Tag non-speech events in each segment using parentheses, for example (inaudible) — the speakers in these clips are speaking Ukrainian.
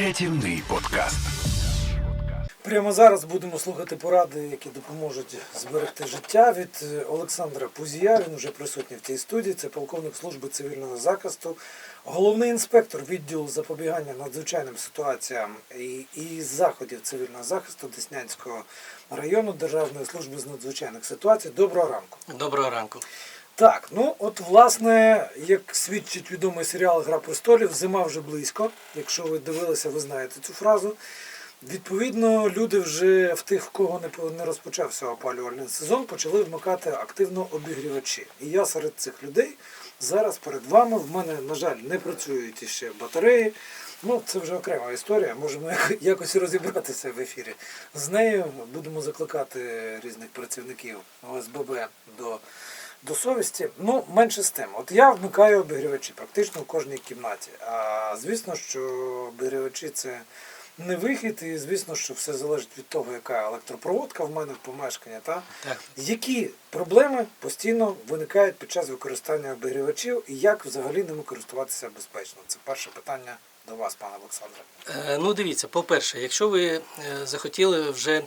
Рятівний подкаст. Прямо зараз будемо слухати поради, які допоможуть зберегти життя від е, Олександра Пузія. Він вже присутній в цій студії. Це полковник служби цивільного захисту, головний інспектор відділу запобігання надзвичайним ситуаціям і, і заходів цивільного захисту Деснянського району Державної служби з надзвичайних ситуацій. Доброго ранку. Доброго ранку. Так, ну от власне, як свідчить відомий серіал Гра престолів, зима вже близько. Якщо ви дивилися, ви знаєте цю фразу. Відповідно, люди вже в тих, в кого не розпочався опалювальний сезон, почали вмикати активно обігрівачі. І я серед цих людей зараз перед вами. В мене, на жаль, не працюють іще батареї. Ну, це вже окрема історія. Можемо якось розібратися в ефірі. З нею будемо закликати різних працівників ОСББ до до совісті. Ну, менше з тим. От я вмикаю обігрівачі практично в кожній кімнаті. А звісно, що обігрівачі це не вихід, і звісно, що все залежить від того, яка електропроводка в мене в помешканні. Та? Так. Які проблеми постійно виникають під час використання обігрівачів і як взагалі ними користуватися безпечно? Це перше питання до вас, пане Олександре. Е, Ну, дивіться, по-перше, якщо ви е, захотіли вже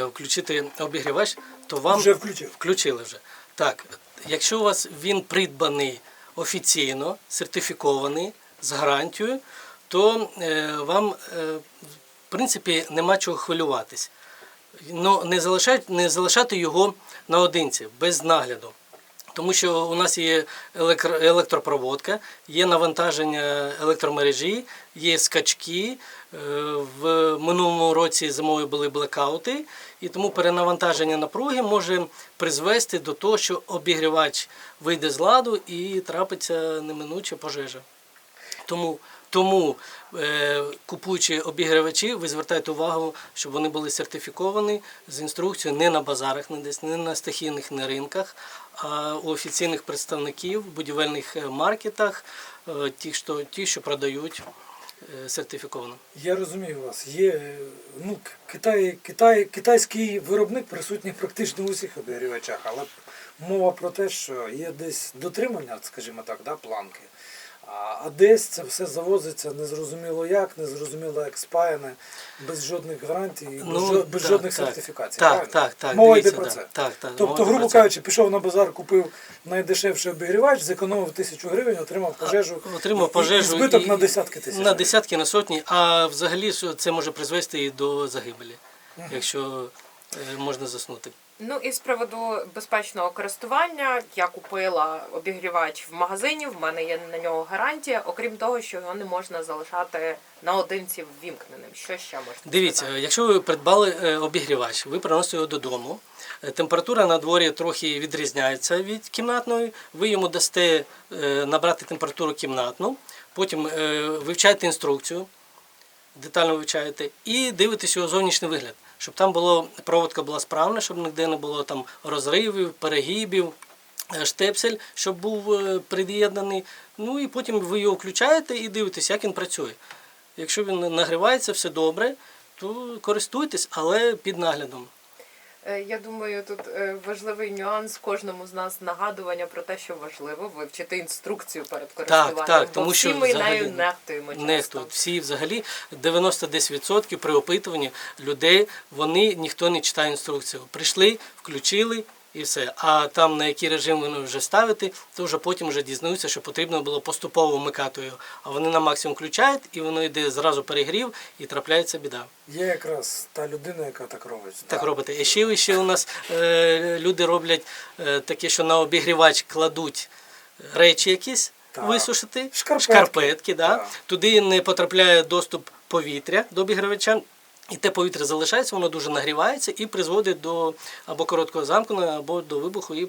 е, включити обігрівач, то вам Вже включив. включили вже. Так, якщо у вас він придбаний офіційно, сертифікований з гарантією, то е, вам, е, в принципі, нема чого хвилюватись. Но залишати, не залишати його наодинці, без нагляду. Тому що у нас є електропроводка, є навантаження електромережі, є скачки. Е, В минулому році зимою були блекаути, і тому перенавантаження напруги може призвести до того, що обігрівач вийде з ладу і трапиться неминуча пожежа. Тому, тому е, купуючи обігрівачі, ви звертаєте увагу, щоб вони були сертифіковані з інструкцією не на базарах, не десь, не на стихійних не ринках, а у офіційних представників, будівельних е, маркетах, е, ті, що, ті, що продають сертифіковано. Я розумію вас. Є ну, Китай, Китай, китайський виробник присутній практично в усіх обігрівачах, але мова про те, що є десь дотримання, скажімо так, да, планки. А, а десь це все завозиться незрозуміло як, незрозуміло як спаяне, без жодних гарантій, без, Ну, жо- без так, жодних так. сертифікацій. Так, правильно? так, так, Мова йде про це. Так, так, тобто, грубо кажучи, пішов на базар, купив найдешевший обігрівач, зекономив тисячу гривень, отримав пожежу. Отримав і- пожежу і збиток і- на десятки тисяч. На десятки, на сотні, а взагалі це може призвести і до загибелі, якщо е, можна заснути. Ну і з приводу безпечного користування я купила обігрівач в магазині. В мене є на нього гарантія. Окрім того, що його не можна залишати наодинці ввімкненим. Що ще можна Дивіться, сказати? якщо ви придбали е, обігрівач, ви приносите його додому. е, Температура на дворі трохи відрізняється від кімнатної. Ви йому дасте е, набрати температуру кімнатну, потім вивчаєте інструкцію, детально вивчаєте, і дивитесь його зовнішній вигляд, щоб там було проводка була справна, щоб ніде не було там розривів, перегибів. е, Штепсель, щоб був приєднаний. Ну і потім ви його включаєте і дивитесь, як він працює. Якщо він нагрівається, все добре, то користуйтесь, але під наглядом. Е, Я думаю, тут е, важливий нюанс кожному з нас нагадування про те, що важливо вивчити інструкцію перед користуванням. так, так, тому всі що ми взагалі нею нехтуємо нехту. Нехтують. Всі взагалі 90% при опитуванні людей вони ніхто не читає інструкцію. Прийшли, включили і все. А там на який режим вони вже ставити, то вже потім вже дізнаються, що потрібно було поступово вмикати його. А вони на максимум включають, і воно йде зразу перегрів і трапляється біда. Є якраз та людина, яка так робить. Так Да. робите. І ще, ще у нас е, люди роблять е, таке, що на обігрівач кладуть речі якісь Так. висушити, Шкарпетки. шкарпетки да? Так. туди не потрапляє доступ повітря до обігрівача. І те повітря залишається, воно дуже нагрівається і призводить до або короткого замкнення, або до вибуху і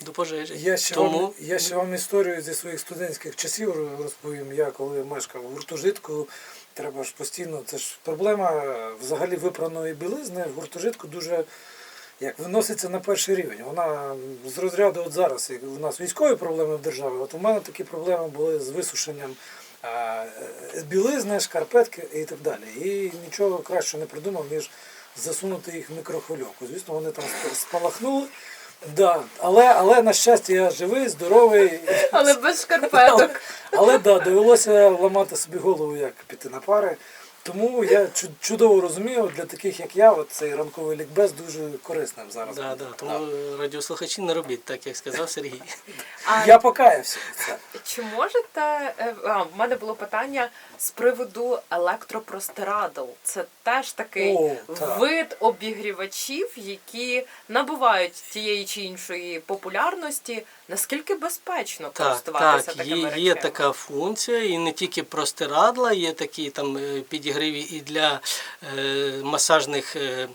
до пожежі. Я ще, Тому вам, я ще вам історію зі своїх студентських часів розповім. Я коли мешкав в гуртожитку, треба ж постійно, це ж проблема взагалі випраної білизни в гуртожитку дуже як виноситься на перший рівень. Вона з розряду от зараз, як у нас військові проблеми в державі, от у мене такі проблеми були з висушенням білизни, шкарпетки і так далі. І нічого краще не придумав, ніж засунути їх в мікрохвильовку. Звісно, вони там спалахнули. Да, але, але на щастя я живий, здоровий. Але без шкарпеток. Але да, довелося ламати собі голову, як піти на пари. Тому я чудово розумію, для таких як я, от цей ранковий лікбез дуже корисним зараз. Да, да, тому радіослухачі не робіть, так як сказав Сергій. А Я покаявся. Чи можете е, а, в мене було питання з приводу електропростирадл? Це теж такий О, так. вид обігрівачів, які набувають тієї чи іншої популярності. Наскільки безпечно Так, користуватися так, такими є, речами? є така функція, і не тільки простирадла, є такі там е, підігріві і для е, масажних. Е,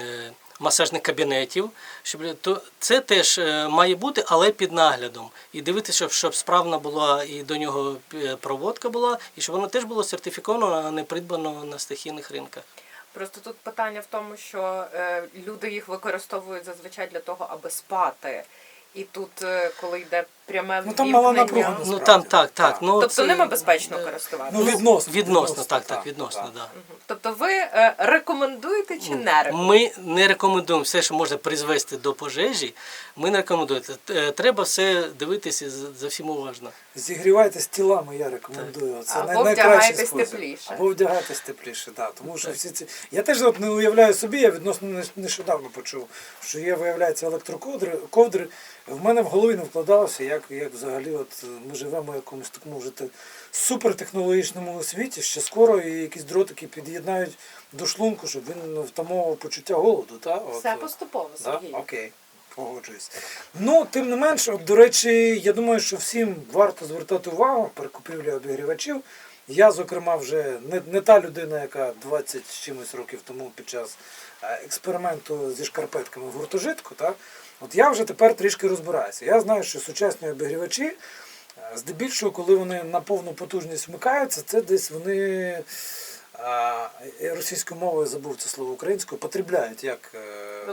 е, Масажних кабінетів, щоб то це теж е, має бути, але під наглядом. І дивитися, щоб, щоб справна була і до нього проводка була, і щоб воно теж було сертифіковано, а не придбано на стихійних ринках. Просто тут питання в тому, що е, люди їх використовують зазвичай для того, аби спати. І тут, е, коли йде пряме Ну, там мала ввімкнення- напруга, Ну там так, так. Ну, Тобто це, ними безпечно е, користуватися. Ну, відносно. Відносно, так, так, відносно, так. Да. Тобто ви е, рекомендуєте чи не рекомендуєте? Ми не рекомендуємо все, що може призвести до пожежі. Ми не рекомендуємо. Е, Треба все дивитися за за всім уважно. Зігрівайтесь тілами, я рекомендую. Це Або най- найкращий вдягайтесь спосіб. тепліше. Або вдягайтесь тепліше, да. Тому що всі ці. Я теж от не уявляю собі, я відносно не- нещодавно почув, що є, виявляється, електроковдри. Ковдри. В мене в голові не вкладалося, як, як взагалі от ми живемо в якомусь такому вже те- супертехнологічному світі, що скоро і якісь дротики під'єднають до шлунку, щоб він втамовував почуття голоду. Та? От, Все е, поступово, Да? Сергій. Окей, погоджуюсь. Ну, тим не менш, от, до речі, я думаю, що всім варто звертати увагу при купівлі обігрівачів. Я, зокрема, вже не, не та людина, яка 20 чимось років тому під час е, експерименту зі шкарпетками в гуртожитку. Та? От я вже тепер трішки розбираюся. Я знаю, що сучасні обігрівачі, е, здебільшого, коли вони на повну потужність вмикаються, це десь вони російською мовою забув це слово українською, потребляють як е,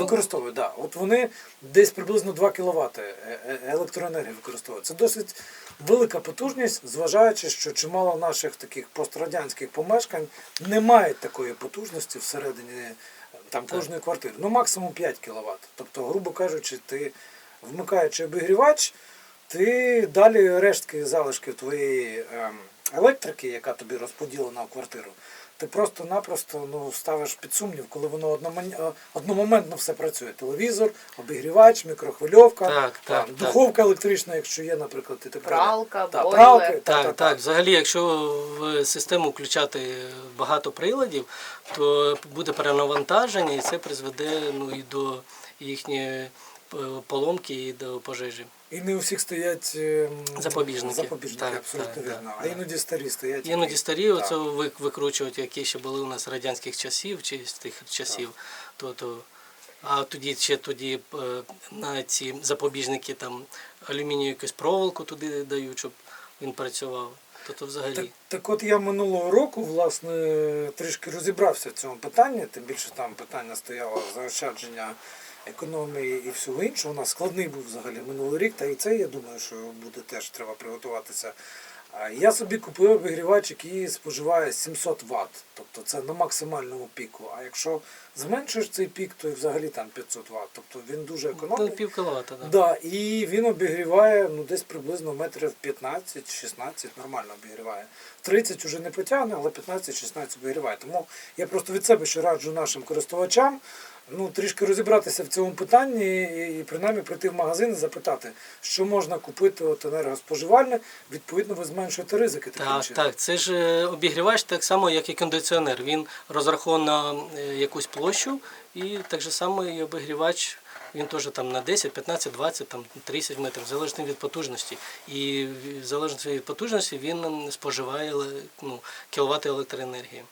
Використовують. Да. От вони десь приблизно 2 кВт електроенергії використовують. Це досить велика потужність, зважаючи, що чимало наших таких пострадянських помешкань не мають такої потужності всередині е, там кожної квартири. Ну максимум 5 кВт. Тобто, грубо кажучи, ти вмикаючи обігрівач, ти далі рештки залишки твоєї ем, електрики, яка тобі розподілена в квартиру, ти просто-напросто ну, ставиш під сумнів, коли воно одноман- е, одномоментно все працює. Телевізор, обігрівач, мікрохвильовка, Так, так, там, так. духовка електрична, якщо є, наприклад, і так. Пралка, Та, бойлер. пралки, та, Так, та, так. Взагалі, якщо в систему включати багато приладів, то буде перенавантаження і це призведе ну, і до їхньої е, поломки, і до пожежі. І не у всіх стоять ем, Запобіжники. запобіжники Так, абсолютно так, вірно. так, а іноді старі стоять. Іноді старі Так. оце викручують, які ще були у нас радянських часів чи з тих часів. То, то, а тоді ще тоді е, на ці запобіжники там алюмінію якусь проволоку туди дають, щоб він працював. То, то взагалі. Так, так от я минулого року, власне, трішки розібрався в цьому питанні, тим більше там питання стояло заощадження економії і всього іншого. У нас складний був взагалі минулий рік, та і це, я думаю, що буде теж треба приготуватися. Я собі купив обігрівач, який споживає 700 Вт, тобто це на максимальному піку. А якщо зменшуєш цей пік, то і взагалі там 500 Вт. Тобто він дуже Ну, економний. пів кіловата, да. Да, і він обігріває ну, десь приблизно метрів 15-16, нормально обігріває. 30 вже не потягне, але 15-16 обігріває. Тому я просто від себе ще раджу нашим користувачам ну, трішки розібратися в цьому питанні і, і принаймні прийти в магазин і запитати, що можна купити от енергоспоживальне, відповідно ви зменшуєте ризики. Так, чином. так. Це ж е, обігрівач так само, як і кондиціонер. Він розрахований на е, якусь площу, і так же само і обігрівач. Він теж там на 10, 15, 20, там 30 метрів, залежно від потужності. І в залежності від потужності він споживає еле- ну, кіловати електроенергії.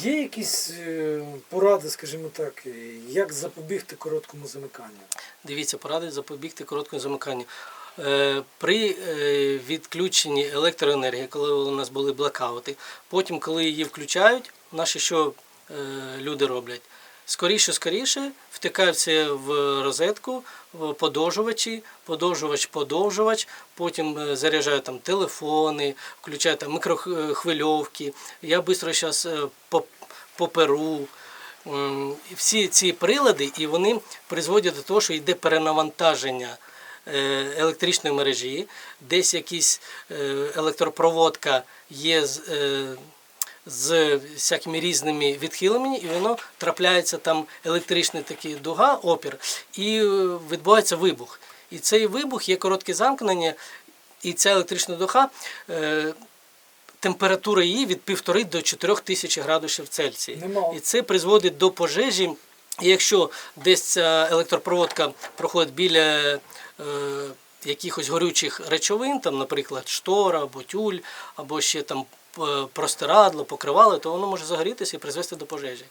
Є якісь е, поради, скажімо так, як запобігти короткому замиканню? Дивіться, поради запобігти короткому замиканню. Е, При е, відключенні електроенергії, коли у нас були блокаути, потім, коли її включають, наші що е, люди роблять? Скоріше, скоріше втикаються в розетку, подовжувачі, подовжувач, подовжувач, потім е, заряджають там телефони, включають там мікрохвильовки. Я швидко зараз поперу. Всі ці прилади, і вони призводять до того, що йде перенавантаження е, електричної мережі, десь якісь е, електропроводка є з- всякими різними відхиленнями, і воно трапляється там електричний такий дуга, опір, і е, відбувається вибух. І цей вибух є коротке замкнення, і ця електрична дуга. Е, Температура її від 1,5 до 4 тисяч градусів Цельсія. Немало. І це призводить до пожежі. І якщо десь ця електропроводка проходить біля е, якихось горючих речовин, там, наприклад, штора або тюль, або ще там простирадло, покривало, то воно може загорітися і призвести до пожежі.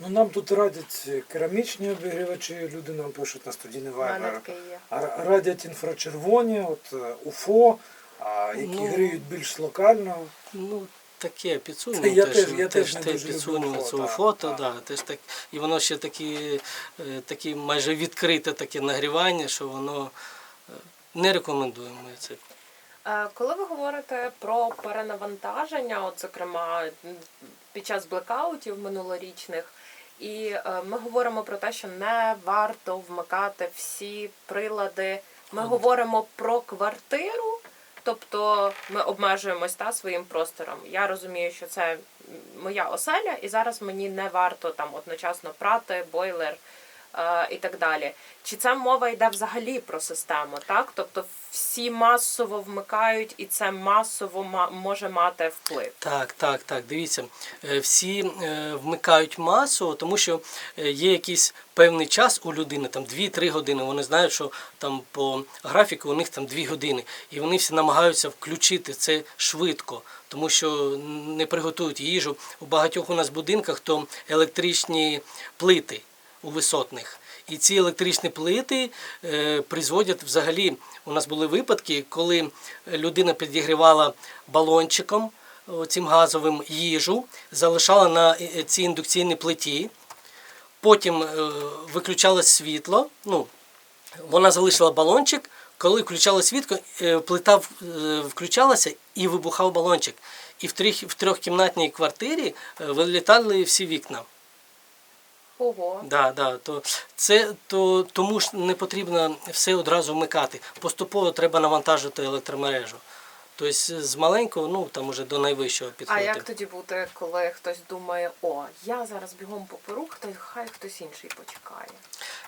Ну нам тут радять керамічні обігрівачі, люди нам пишуть на студійний вайбер. Радять інфрачервоні, от е, УФО, які Ну. гріють більш локально. Ну, таке підсунемо. Я теж, теж- я теж не дуже люблю підсунемо фото, цього фото, так. да, теж так. І воно ще такі, е, такі майже відкрите таке нагрівання, що воно е, не рекомендуємо ми це. Е, Коли ви говорите про перенавантаження, от зокрема під час блекаутів минулорічних, і е, ми говоримо про те, що не варто вмикати всі прилади. Ми говоримо про квартиру, тобто ми обмежуємось та своїм простором. Я розумію, що це моя оселя, і зараз мені не варто там одночасно прати, бойлер е, і так далі. Чи це мова йде взагалі про систему, так? Тобто всі масово вмикають, і це масово ма- може мати вплив. Так, так, так. Дивіться, е, всі е, вмикають масово, тому що е, є якийсь певний час у людини, там 2-3 години. Вони знають, що там по графіку у них там 2 години. І вони всі намагаються включити це швидко, тому що не приготують їжу. У багатьох у нас будинках то електричні плити у висотних. І ці електричні плити е, призводять взагалі. У нас були випадки, коли людина підігрівала балончиком цим газовим їжу, залишала на е, цій індукційній плиті, потім е, виключалось світло. Ну, вона залишила балончик, коли включала світло, е, плита е, включалася і вибухав балончик. І в трьох, в трьохкімнатній квартирі е, вилітали всі вікна. Ого. Да, да, то це то тому ж не потрібно все одразу вмикати. Поступово треба навантажити електромережу. Тобто з маленького, ну там уже до найвищого А як тоді бути, коли хтось думає, о, я зараз бігом поперу, хто хай хтось інший почекає.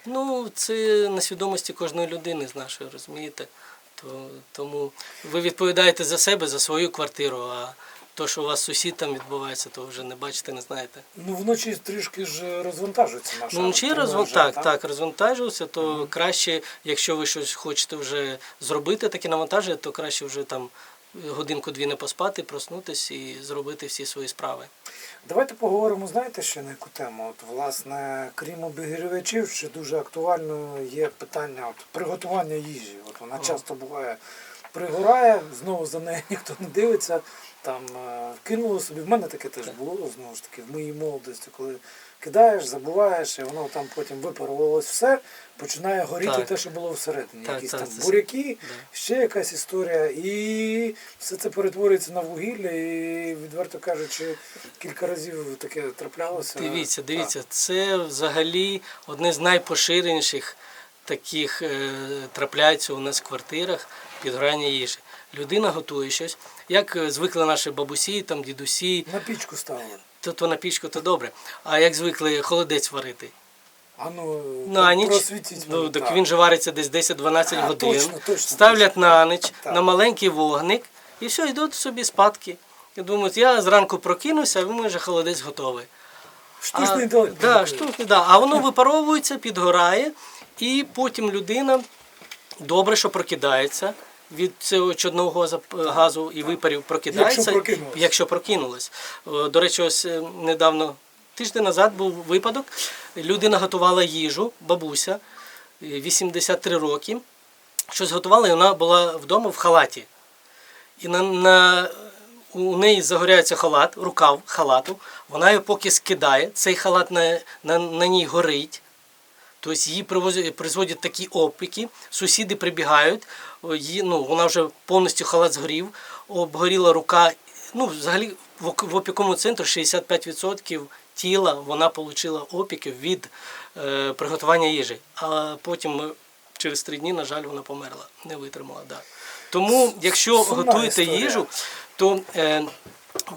Ну, це на свідомості кожної людини з нашої, розумієте? То, тому ви відповідаєте за себе, за свою квартиру, а то, що у вас сусід там відбувається, то вже не бачите, не знаєте. Ну вночі трішки ж розвантажується наша. Ну, розвон... електромережа, так, так, розвантажувався, то краще, якщо ви щось хочете вже зробити, таке навантаження, то краще вже там годинку-дві не поспати, проснутися і зробити всі свої справи. Давайте поговоримо, знаєте, ще на яку тему. От, власне, крім обігрівачів, ще дуже актуально є питання от, приготування їжі. От вона О. часто буває пригорає, знову за нею (laughs) ніхто не дивиться. Там е, кинуло собі. В мене таке теж було, знову ж таки, в моїй молодості, коли кидаєш, забуваєш, і воно там потім випарувалось все, починає горіти Так. те, що було всередині. Так, Якісь так, там це- буряки, Да. ще якась історія, і все це перетворюється на вугілля, і відверто кажучи, кілька разів таке траплялося. Дивіться, дивіться, це взагалі одне з найпоширеніших таких е, трапляється у нас в квартирах підгорання їжі. Людина готує щось, як е, звикли наші бабусі, там дідусі, На пічку ставили. то, то на пічку то добре. А як звикли холодець варити? А ну, На ніч, ну, так він же вариться десь 10-12 А, годин. точно, точно, ставлять на ніч Так. на маленький вогник і все, йдуть собі спадки. І думають, я зранку прокинувся, а в мене вже холодець готовий. Штучний а. Да, штучний, да. а воно випаровується, підгорає, і потім людина добре, що прокидається від цього чорного газу і випарів прокидається, Якщо прокинулась. якщо прокинулась. До речі, ось е, недавно, тиждень назад був випадок. Людина готувала їжу, бабуся, е, 83 роки. Щось готувала, і вона була вдома в халаті. І на, на, у неї загоряється халат, рукав халату, вона його поки скидає, цей халат на, на, на ній горить. Тобто її призводять такі опіки, сусіди прибігають, її, ну, вона вже повністю халат згорів, обгоріла рука. Ну, взагалі в, опікому центрі 65% тіла вона отримала опіки від е, приготування їжі. А потім через три дні, на жаль, вона померла, не витримала. Да. Тому, якщо Сумна готуєте історія. їжу, то е,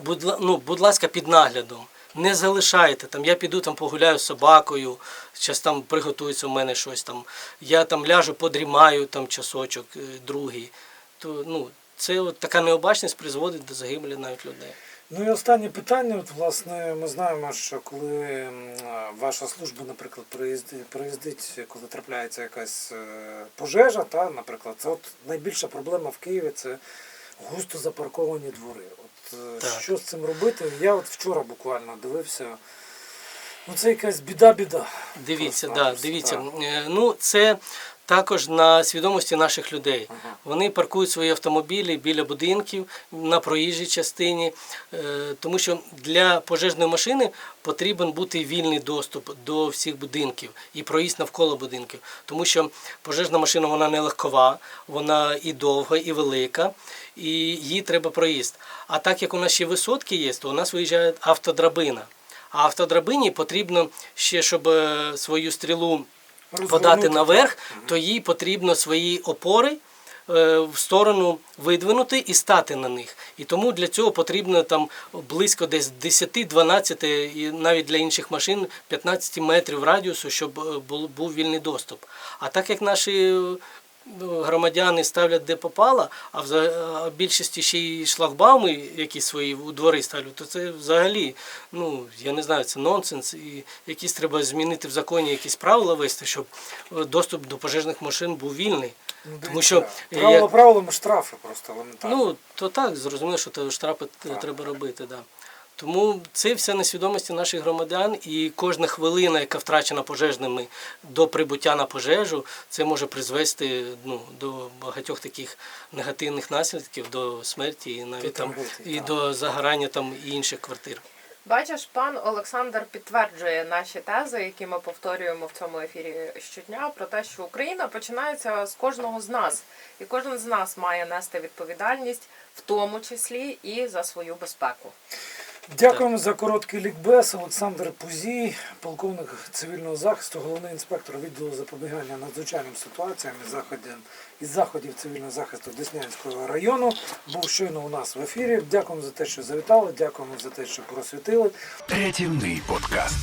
будь, ну, будь ласка, під наглядом. Не залишайте там. Я піду там погуляю з собакою, зараз там приготується у мене щось там. Я там ляжу, подрімаю там часочок, е, другий. То ну, це от така необачність призводить до загибелі навіть людей. Ну і останнє питання. От, власне, ми знаємо, що коли ваша служба, наприклад, приїздить, коли трапляється якась е, пожежа, та, наприклад, це от найбільша проблема в Києві це густо запарковані двори. От е, Так. що з цим робити? Я от вчора буквально дивився. Ну це якась біда-біда. Дивіться, да, дивіться. Е, Ну, це також на свідомості наших людей. Вони паркують свої автомобілі біля будинків на проїжджій частині, е, тому що для пожежної машини потрібен бути вільний доступ до всіх будинків і проїзд навколо будинків. Тому що пожежна машина вона не легкова, вона і довга, і велика, і їй треба проїзд. А так як у нас ще висотки є, то у нас виїжджає автодрабина. А автодрабині потрібно ще, щоб е, свою стрілу подати наверх, то їй потрібно свої опори е, в сторону видвинути і стати на них. І тому для цього потрібно там близько десь 10-12 і навіть для інших машин 15 метрів радіусу, щоб е, був вільний доступ. А так як наші громадяни ставлять де попало, а в більшості ще й шлагбауми, які свої у двори ставлять, то це взагалі, ну я не знаю, це нонсенс. І якісь треба змінити в законі якісь правила вести, щоб е, доступ до пожежних машин був вільний. Ну, Тому що е, правило як- правилами штрафи просто елементарно. Ну, то так, зрозуміло, що то штрафи Так. треба робити, да. Тому це все на свідомості наших громадян, і кожна хвилина, яка втрачена пожежними до прибуття на пожежу, це може призвести ну, до багатьох таких негативних наслідків, до смерті і навіть До там і до загорання там і інших квартир. Бачиш, пан Олександр підтверджує наші тези, які ми повторюємо в цьому ефірі щодня, про те, що Україна починається з кожного з нас, і кожен з нас має нести відповідальність, в тому числі і за свою безпеку. Дякуємо за короткий лікбез. Олександр Пузій, полковник цивільного захисту, головний інспектор відділу запобігання надзвичайним ситуаціям і заходів, і заходів цивільного захисту Деснянського району. Був щойно у нас в ефірі. Дякуємо за те, що завітали. Дякуємо за те, що просвітили. Рятівний подкаст.